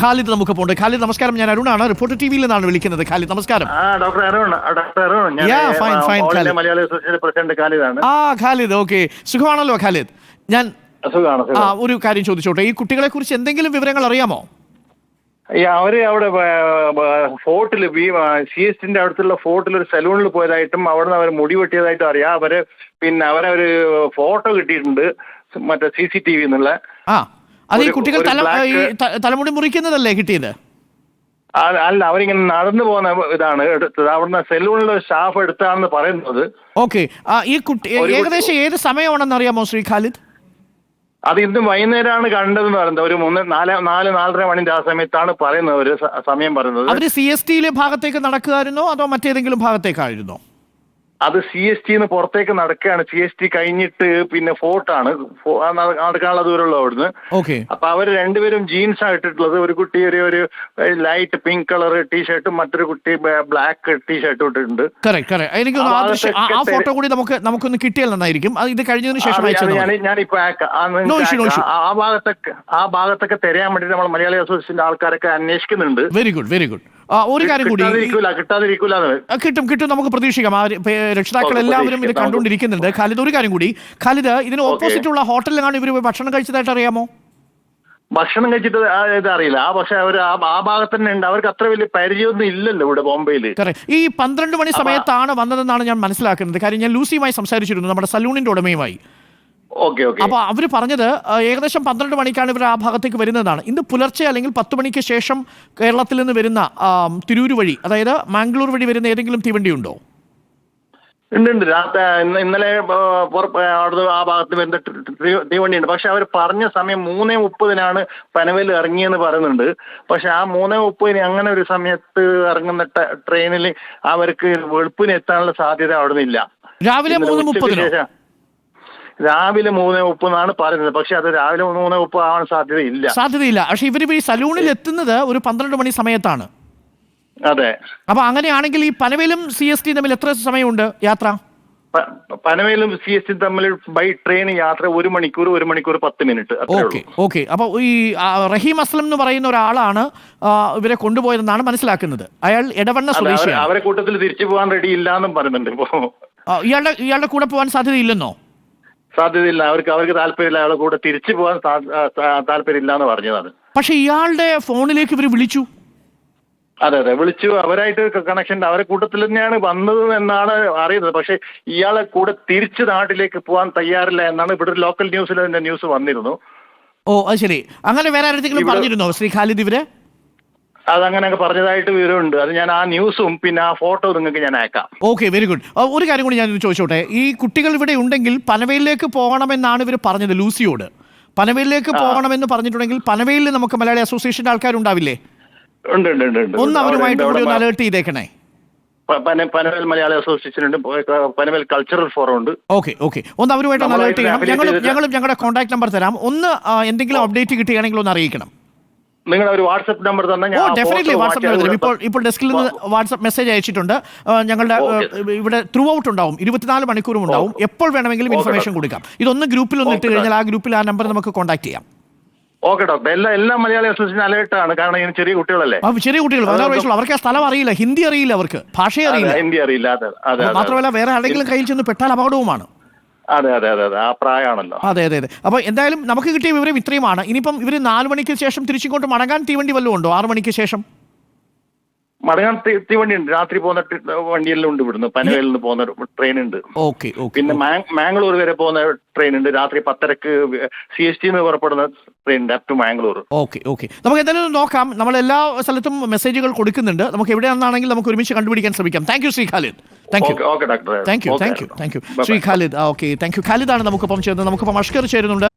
ഖാലിദ് നമുക്ക് പോണ്ട് ഖാലിദ് നമസ്കാരം. ഞാൻ അരുണാണ്. റിപ്പോർട്ടർ ടി വിയിൽ നിന്നാണ് വിളിക്കുന്നത്. ഖാലിദ് നമസ്കാരം. ആ doctor Arun doctor Arun. Malayali association president ഖാലിദാണ്. ആ ഖാലിദ് ഓക്കെ സുഖമാണല്ലോ ഖാലിദ്? ഞാൻ ആ ഒരു കാര്യം ചോദിച്ചോട്ടെ. ഈ കുട്ടികളെ കുറിച്ച് എന്തെങ്കിലും വിവരങ്ങൾ അറിയാമോ? അവർ അവിടെ ഫോർട്ടിൽ സി എസ് ടിന്റെ അടുത്തുള്ള ഫോർട്ടിൽ ഒരു സലൂണിൽ പോയതായിട്ടും അവിടെ നിന്ന് അവർ മുടി വെട്ടിയതായിട്ടും അറിയാം. അവർ പിന്നെ അവരൊരു ഫോട്ടോ കിട്ടിയിട്ടുണ്ട്. മറ്റേ സി സി ടി വി എന്നുള്ള അത് ഈ കുട്ടികൾ തല തലമുടി മുറിക്കുന്നതല്ലേ കിട്ടിയത്? അല്ല അവരിങ്ങനെ നടന്നു പോകുന്ന ഇതാണ്. എടുത്തത് അവിടുന്ന് സെലൂണിൽ സ്റ്റാഫ് എടുത്താണെന്ന് പറയുന്നത്. ഓക്കെ. ഈ കുട്ടി ഏകദേശം ഏത് സമയമാണെന്ന് അറിയാമോ ശ്രീ ഖാലിദ്? അത് ഇന്ന് വൈകുന്നേരമാണ് കണ്ടതെന്ന് പറയുന്നത്. ഒരു മൂന്ന് നാല് നാല് നാലര മണിന്റെ ആ സമയത്താണ് പറയുന്നത്. ഒരു സമയം പറയുന്നത്. അവർ സി എസ് ടിയിലെ ഭാഗത്തേക്ക് നടക്കുമായിരുന്നോ അതോ മറ്റേതെങ്കിലും ഭാഗത്തേക്കായിരുന്നോ? അത് സി എസ് ടിന്ന് പുറത്തേക്ക് നടക്കുകയാണ്. സി എസ് ടി കഴിഞ്ഞിട്ട് പിന്നെ ഫോർട്ടാണ് നടക്കാനുള്ള ദൂരമുള്ള അവിടുന്ന്. അപ്പൊ അവർ രണ്ടുപേരും ജീൻസ് ആണ് ഇട്ടിട്ടുള്ളത്. ഒരു കുട്ടി ഒരു ഒരു ലൈറ്റ് പിങ്ക് കളർ ടീഷർട്ടും മറ്റൊരു കുട്ടി ബ്ലാക്ക് ടീഷർട്ടും ഇട്ടിട്ടുണ്ട്. എനിക്ക് ആ ഫോട്ടോ കൂടി നമുക്ക് നമുക്കൊന്ന് കിട്ടിയാൽ നന്നായിരിക്കും. ഇത് കഴിഞ്ഞതിന് ശേഷം ഞാൻ ഞാനിപ്പോ ആ ഭാഗത്തൊക്കെ ആ ഭാഗത്തൊക്കെ തിരയാൻ വേണ്ടി നമ്മൾ മലയാളി അസോസിയേഷൻ ആൾക്കാരൊക്കെ അന്വേഷിക്കുന്നുണ്ട്. വെരി ഗുഡ് വെരി ഗുഡ് ഒരു കാര്യം കൂടി. കിട്ടും കിട്ടും നമുക്ക് പ്രതീക്ഷിക്കാം. ആ രക്ഷിതാക്കൾ എല്ലാവരും ഇത് കണ്ടുകൊണ്ടിരിക്കുന്നുണ്ട്. ഖാലിദ് ഒരു കാര്യം കൂടി. ഖാലിദ് ഇതിന് ഓപ്പോസിറ്റ് ഉള്ള ഹോട്ടലിലാണ് ഇവർ ഭക്ഷണം കഴിച്ചതായിട്ട് അറിയാമോ ഭക്ഷണം കഴിച്ചിട്ട് ഇത് അറിയില്ല ആ പക്ഷെ അവർ ആ ഭാഗത്ത് തന്നെ ഉണ്ട് അവർക്ക് അത്ര വലിയ പരിചയമൊന്നും ഇല്ലല്ലോ ഇവിടെ ബോംബെയിൽ. ഈ പന്ത്രണ്ട് മണി സമയത്താണ് വന്നതെന്നാണ് ഞാൻ മനസ്സിലാക്കുന്നത്. കാര്യം ഞാൻ ലൂസിയുമായി സംസാരിച്ചിരുന്നു. നമ്മുടെ സലൂണിന്റെ ഉടമയുമായി. ഓക്കെ അവർ പറഞ്ഞത് ഏകദേശം പന്ത്രണ്ട് മണിക്കാണ് ഇവർ ആ ഭാഗത്തേക്ക് വരുന്നതാണ് ഇന്ന് പുലർച്ചെ അല്ലെങ്കിൽ പത്ത് മണിക്ക് ശേഷം കേരളത്തിൽ നിന്ന് വരുന്ന തിരൂര് വഴി അതായത് മാംഗ്ലൂർ വഴി വരുന്ന ഏതെങ്കിലും തീവണ്ടി ഉണ്ടോ? ഉണ്ട് ഉണ്ട്. രാത്രി ഇന്നലെ അവിടുന്ന് ആ ഭാഗത്ത് വരുന്ന തീവണ്ടിയുണ്ട് പക്ഷെ അവർ പറഞ്ഞ സമയം മൂന്നേ മുപ്പതിനാണ് പനവേൽ ഇറങ്ങിയെന്ന് പറയുന്നുണ്ട്. പക്ഷെ ആ മൂന്നേ മുപ്പതിന് അങ്ങനെ ഒരു സമയത്ത് ഇറങ്ങുന്ന ട്രെയിനിൽ അവർക്ക് വെളുപ്പിന് എത്താനുള്ള സാധ്യത അവിടെ നിന്നില്ല രാവിലെ മൂന്ന് മുപ്പതിന്? ശേഷം രാവിലെ മൂന്നേ മുപ്പതെന്നാണ് പറയുന്നത്. പക്ഷെ അത് രാവിലെ മൂന്നേ മുപ്പത് ആവാൻ സാധ്യതയില്ല. സാധ്യതയില്ല. പക്ഷെ ഇവർ ഈ സലൂണിൽ എത്തുന്നത് ഒരു പന്ത്രണ്ട് മണി സമയത്താണ്. അതെ. അപ്പൊ അങ്ങനെയാണെങ്കിൽ ഈ പനവേലും സി എസ് ടി തമ്മിൽ എത്ര സമയമുണ്ട് യാത്ര? പനവേലും സി എസ് ടി തമ്മിൽ ബൈ ട്രെയിൻ യാത്ര ഒരു മണിക്കൂർ ഒരു മണിക്കൂർ പത്ത് മിനിറ്റ്. Okay okay. അപ്പോൾ ഈ റഹീം അസ്ലം എന്ന് പറയുന്ന ഒരാളാണ് ഇവരെ കൊണ്ടുപോയതെന്നാണ് മനസ്സിലാക്കുന്നത്. അയാൾ ഇടവണ്ണ സ്വദേശിയാണ്. അവരെ കൂട്ടത്തിൽ തിരിച്ചു പോകാൻ റെഡി ഇല്ലാന്നും പറയുന്നുണ്ട് ഇപ്പോ. ഇയാളുടെ ഇയാളുടെ കൂടെ പോകാൻ സാധ്യതയില്ലെന്നോ? സാധ്യതയില്ല അവർക്ക് അവർക്ക് താല്പര്യമില്ല അയാളെ കൂടെ തിരിച്ചു പോകാൻ താല്പര്യമില്ല എന്ന് പറഞ്ഞതാണ്. പക്ഷെ ഇയാളുടെ ഫോണിലേക്ക് ഇവർ വിളിച്ചു? അതെ അതെ വിളിച്ചു. അവരായിട്ട് കണക്ഷൻ അവരെ കൂട്ടത്തിൽ തന്നെയാണ് വന്നത് എന്നാണ് അറിയുന്നത്. പക്ഷെ ഇയാളെ കൂടെ തിരിച്ച് നാട്ടിലേക്ക് പോകാൻ തയ്യാറില്ല എന്നാണ് ഇവിടെ ഒരു ലോക്കൽ ന്യൂസിൽ ന്യൂസ് വന്നിരുന്നു. ഓ അത് ശരി. അങ്ങനെ വേറെ ആരെങ്കിലും പറഞ്ഞിരുന്നോ ശ്രീ ഖാലിദ് ഇവരെ? അതങ്ങനെ പറഞ്ഞതായിട്ട് വിവരമുണ്ട്. അത് ഞാൻ ആ ന്യൂസും പിന്നെ ആ ഫോട്ടോ നിങ്ങൾക്ക് ഞാൻ അയക്കാം. ഓക്കെ വെരി ഗുഡ് ഒരു കാര്യം കൂടി ഞാൻ ചോദിച്ചോട്ടെ? ഈ കുട്ടികൾ ഇവിടെ ഉണ്ടെങ്കിൽ പനവേലിലേക്ക് പോകണമെന്നാണ് ഇവർ പറഞ്ഞത് ലൂസിയോട്. പനവേലിലേക്ക് പോകണമെന്ന് പറഞ്ഞിട്ടുണ്ടെങ്കിൽ പനവേലിൽ നമുക്ക് മലയാളി അസോസിയേഷന്റെ ആൾക്കാരുണ്ടാവില്ലേ? ഉണ്ട് ഉണ്ട് ഉണ്ട് ഉണ്ട്. ഒന്ന് അവരുമായിട്ട്. കൂടി ഒന്ന് അലേർട്ട് ചെയ്തേക്കണേ. പനവേൽ മലയാളി അസോസിയേഷൻ ഉണ്ട് പനവേൽ കൾച്ചറൽ ഫോറം ഉണ്ട് ഓക്കെ ഓക്കെ. ഒന്ന് അവരുമായിട്ട് അലേർട്ട് ചെയ്യണം. ഞങ്ങളും ഞങ്ങളും ഞങ്ങളുടെ കോൺടാക്ട് നമ്പർ തരാം. ഒന്ന് എന്തെങ്കിലും അപ്ഡേറ്റ് കിട്ടുകയാണെങ്കിൽ ഒന്ന് അറിയിക്കണം. നിങ്ങൾ ഒരു വാട്സപ്പ് നമ്പർ തന്നെ ഞാൻ ആ ഡെഫിനറ്റ്ലി photo വാട്സപ്പ് മാറ്റി നമ്പർ ഇപ്പോൾ ഇപ്പോൾ ഡെസ്കിൽ നിന്ന് വാട്സപ്പ് മെസ്സേജ് അയച്ചിട്ടുണ്ട്. ഞങ്ങളുടെ ഇവിടെ ത്രൂ ഔട്ട് ഉണ്ടാവും. ഇരുപത്തിനാല് മണിക്കൂറും ഉണ്ടാവും. എപ്പോൾ വേണമെങ്കിലും ഇൻഫർമേഷൻ കൊടുക്കാം. ഇതൊന്ന് ഗ്രൂപ്പിൽ ഒന്ന് ഇട്ട് കഴിഞ്ഞാൽ ആ ഗ്രൂപ്പിൽ ആ നമ്പർ നമുക്ക് കോൺടാക്ട് ചെയ്യാം. Okay doctor. എല്ലാ എല്ലാ മലയാളി അസോസിയേഷൻ അലേർട്ടാണ്. കാരണം ഇതിന് ചെറിയ കുട്ടികളല്ലേ. ആ ചെറിയ കുട്ടികൾ പതിനാറ് വയസ്സുള്ള അവർക്ക് ആ സ്ഥലം അറിയില്ല. ഹിന്ദി അറിയില്ല അവർക്ക്. ഭാഷ അറിയില്ല. ഹിന്ദി അറിയില്ല. അതെ അതെ അതെ. മാത്രമല്ല വേറെ ആരെങ്കിലും കയ്യിൽ ചെന്ന് പെട്ടാൽ അപകടവുമാണ്. അതെ അതെ അതെ അതെ. ആ പ്രായമാണല്ലോ അതെ അതെ അതെ. അപ്പോൾ എന്തായാലും നമുക്ക് കിട്ടിയ വിവരം ഇത്രയുമാണ്. ഇനിയിപ്പം ഇവർ നാല് മണിക്ക് ശേഷം തിരിച്ചിങ്ങോട്ട് മടങ്ങാൻ തീവണ്ടി വല്ലതും ഉണ്ടോ? ആറു മണിക്ക് ശേഷം? മടങ്ങാൻ തീവണ്ടി ഉണ്ട് രാത്രി പോകുന്ന വണ്ടിയെല്ലാം ഉണ്ട് ഇവിടുന്ന്. പനവേലിൽ നിന്ന് പോകുന്ന ട്രെയിൻ ഉണ്ട് ഓക്കെ പിന്നെ മാംഗ്ലൂർ വരെ പോകുന്ന ട്രെയിൻ ഉണ്ട് രാത്രി പത്തരക്ക് സി എസ് ടി പുറപ്പെടുന്ന ട്രെയിൻ ഉണ്ട് up to Mangalore. Okay okay. നമുക്ക് എന്തായാലും നോക്കാം. നമ്മൾ എല്ലാ സ്ഥലത്തും മെസ്സേജുകൾ കൊടുക്കുന്നുണ്ട്. നമുക്ക് എവിടെയാണെന്നാണെങ്കിൽ നമുക്ക് ഒരുമിച്ച് കണ്ടുപിടിക്കാൻ ശ്രമിക്കാം. Thank you Shri Khalid thank you okay doctor. Thank you thank you thank you Shri Khalid okay. Thank you ഖാലിദാണ് നമുക്കൊപ്പം ചേർന്നത്. നമുക്കൊപ്പം അഷ്കർ ചേരുന്നുണ്ട്.